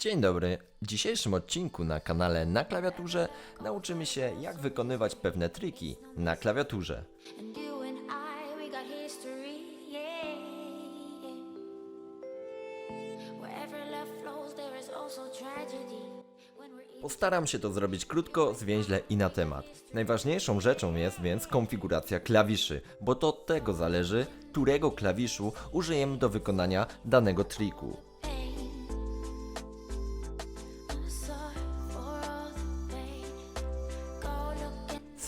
Dzień dobry. W dzisiejszym odcinku na kanale na klawiaturze nauczymy się jak wykonywać pewne triki na klawiaturze. Postaram się to zrobić krótko, zwięźle i na temat. Najważniejszą rzeczą jest więc konfiguracja klawiszy, bo to od tego zależy, którego klawiszu użyjemy do wykonania danego triku.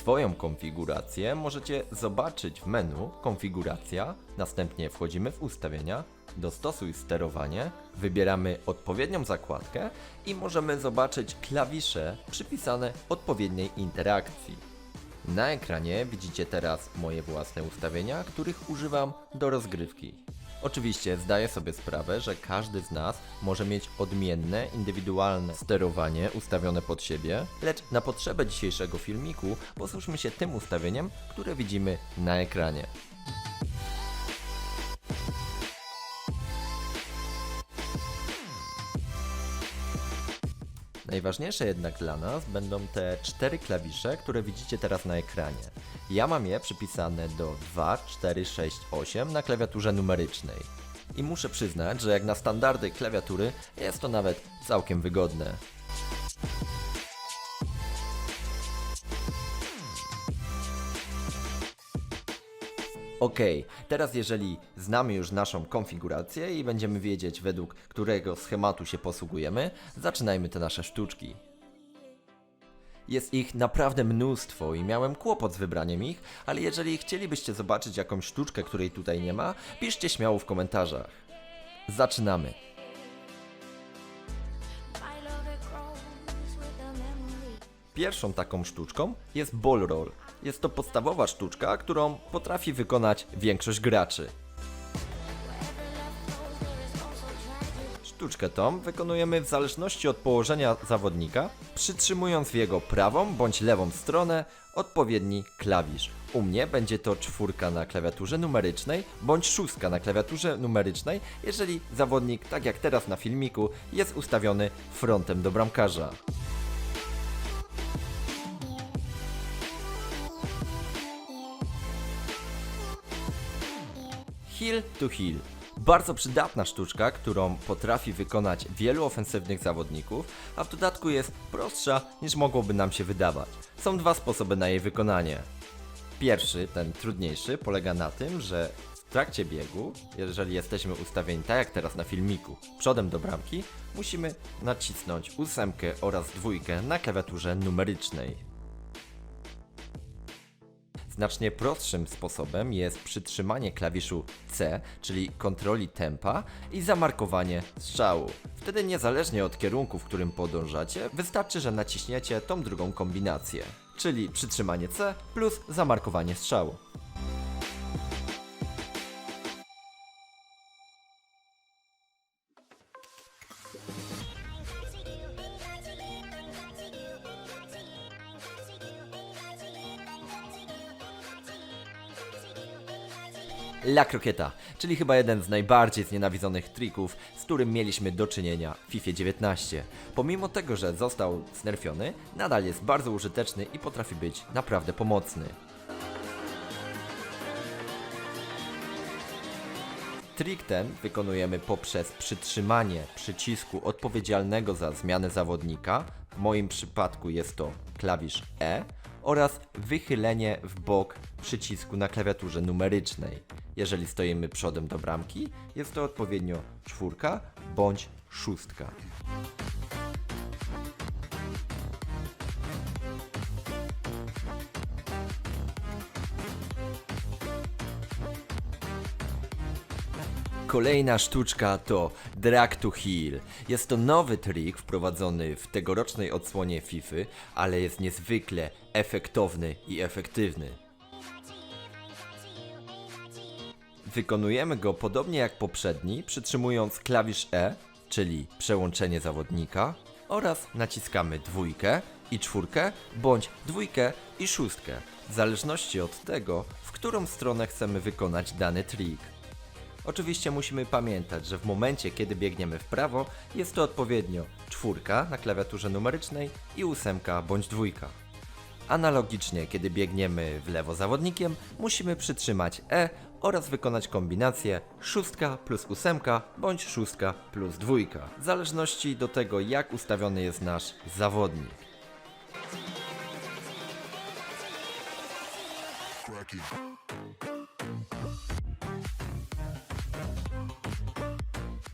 Swoją konfigurację możecie zobaczyć w menu Konfiguracja, następnie wchodzimy w ustawienia, dostosuj sterowanie, wybieramy odpowiednią zakładkę i możemy zobaczyć klawisze przypisane odpowiedniej interakcji. Na ekranie widzicie teraz moje własne ustawienia, których używam do rozgrywki. Oczywiście zdaję sobie sprawę, że każdy z nas może mieć odmienne, indywidualne sterowanie ustawione pod siebie, lecz na potrzebę dzisiejszego filmiku posłuchajmy się tym ustawieniem, które widzimy na ekranie. Najważniejsze jednak dla nas będą te cztery klawisze, które widzicie teraz na ekranie. Ja mam je przypisane do 2, 4, 6, 8 na klawiaturze numerycznej. I muszę przyznać, że jak na standardy klawiatury jest to nawet całkiem wygodne. Ok, teraz jeżeli znamy już naszą konfigurację i będziemy wiedzieć według którego schematu się posługujemy, zaczynajmy te nasze sztuczki. Jest ich naprawdę mnóstwo i miałem kłopot z wybraniem ich, ale jeżeli chcielibyście zobaczyć jakąś sztuczkę, której tutaj nie ma, piszcie śmiało w komentarzach. Zaczynamy. Pierwszą taką sztuczką jest ball roll. Jest to podstawowa sztuczka, którą potrafi wykonać większość graczy. Sztuczkę tą wykonujemy w zależności od położenia zawodnika, przytrzymując w jego prawą bądź lewą stronę odpowiedni klawisz. U mnie będzie to czwórka na klawiaturze numerycznej bądź szóstka na klawiaturze numerycznej, jeżeli zawodnik, tak jak teraz na filmiku, jest ustawiony frontem do bramkarza. Heel to heel. Bardzo przydatna sztuczka, którą potrafi wykonać wielu ofensywnych zawodników, a w dodatku jest prostsza niż mogłoby nam się wydawać. Są dwa sposoby na jej wykonanie. Pierwszy, ten trudniejszy, polega na tym, że w trakcie biegu, jeżeli jesteśmy ustawieni tak jak teraz na filmiku, przodem do bramki, musimy nacisnąć ósemkę oraz dwójkę na klawiaturze numerycznej. Znacznie prostszym sposobem jest przytrzymanie klawiszu C, czyli kontroli tempa i zamarkowanie strzału. Wtedy niezależnie od kierunku, w którym podążacie, wystarczy, że naciśniecie tą drugą kombinację, czyli przytrzymanie C plus zamarkowanie strzału. La Croqueta, czyli chyba jeden z najbardziej znienawidzonych trików, z którym mieliśmy do czynienia w FIFA 19. Pomimo tego, że został znerfiony, nadal jest bardzo użyteczny i potrafi być naprawdę pomocny. Trik ten wykonujemy poprzez przytrzymanie przycisku odpowiedzialnego za zmianę zawodnika, w moim przypadku jest to klawisz E, oraz wychylenie w bok przycisku na klawiaturze numerycznej. Jeżeli stoimy przodem do bramki, jest to odpowiednio czwórka bądź szóstka. Kolejna sztuczka to Drag to Heal. Jest to nowy trik wprowadzony w tegorocznej odsłonie FIFA, ale jest niezwykle efektowny i efektywny. Wykonujemy go podobnie jak poprzedni, przytrzymując klawisz E, czyli przełączenie zawodnika, oraz naciskamy dwójkę i czwórkę, bądź dwójkę i szóstkę, w zależności od tego, w którą stronę chcemy wykonać dany trik. Oczywiście musimy pamiętać, że w momencie, kiedy biegniemy w prawo, jest to odpowiednio czwórka na klawiaturze numerycznej i ósemka bądź dwójka. Analogicznie, kiedy biegniemy w lewo zawodnikiem, musimy przytrzymać E oraz wykonać kombinację szóstka plus ósemka bądź szóstka plus dwójka, w zależności do tego jak ustawiony jest nasz zawodnik.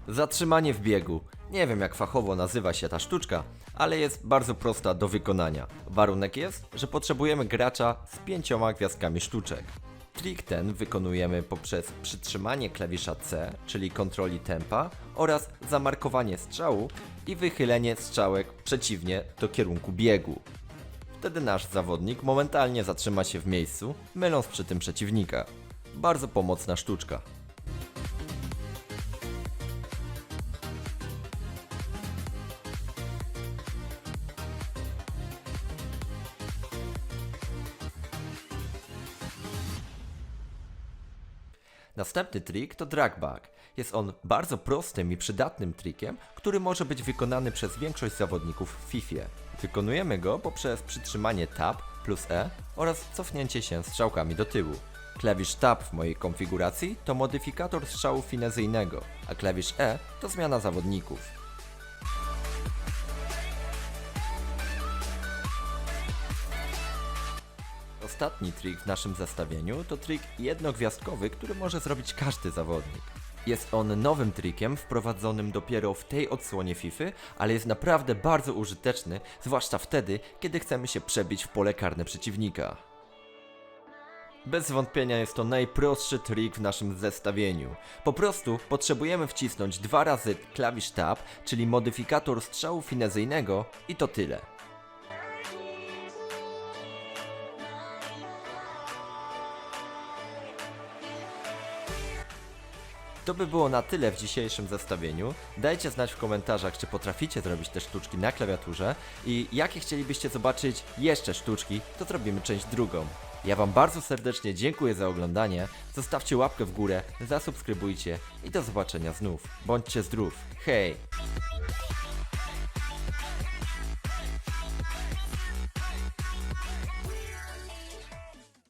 Zatrzymanie w biegu. Nie wiem jak fachowo nazywa się ta sztuczka, ale jest bardzo prosta do wykonania. Warunek jest, że potrzebujemy gracza z pięcioma gwiazdkami sztuczek. Trik ten wykonujemy poprzez przytrzymanie klawisza C, czyli kontroli tempa, oraz zamarkowanie strzału i wychylenie strzałek przeciwnie do kierunku biegu. Wtedy nasz zawodnik momentalnie zatrzyma się w miejscu, myląc przy tym przeciwnika. Bardzo pomocna sztuczka. Następny trik to dragback. Jest on bardzo prostym i przydatnym trikiem, który może być wykonany przez większość zawodników w FIFA. Wykonujemy go poprzez przytrzymanie Tab plus E oraz cofnięcie się strzałkami do tyłu. Klawisz Tab w mojej konfiguracji to modyfikator strzału finezyjnego, a klawisz E to zmiana zawodników. Ostatni trik w naszym zestawieniu to trik jednogwiazdkowy, który może zrobić każdy zawodnik. Jest on nowym trikiem wprowadzonym dopiero w tej odsłonie FIFA, ale jest naprawdę bardzo użyteczny, zwłaszcza wtedy, kiedy chcemy się przebić w pole karne przeciwnika. Bez wątpienia jest to najprostszy trik w naszym zestawieniu. Po prostu potrzebujemy wcisnąć dwa razy klawisz Tab, czyli modyfikator strzału finezyjnego i to tyle. To by było na tyle w dzisiejszym zestawieniu. Dajcie znać w komentarzach, czy potraficie zrobić te sztuczki na klawiaturze i jakie chcielibyście zobaczyć jeszcze sztuczki, to zrobimy część drugą. Ja Wam bardzo serdecznie dziękuję za oglądanie, zostawcie łapkę w górę, zasubskrybujcie i do zobaczenia znów. Bądźcie zdrów, hej!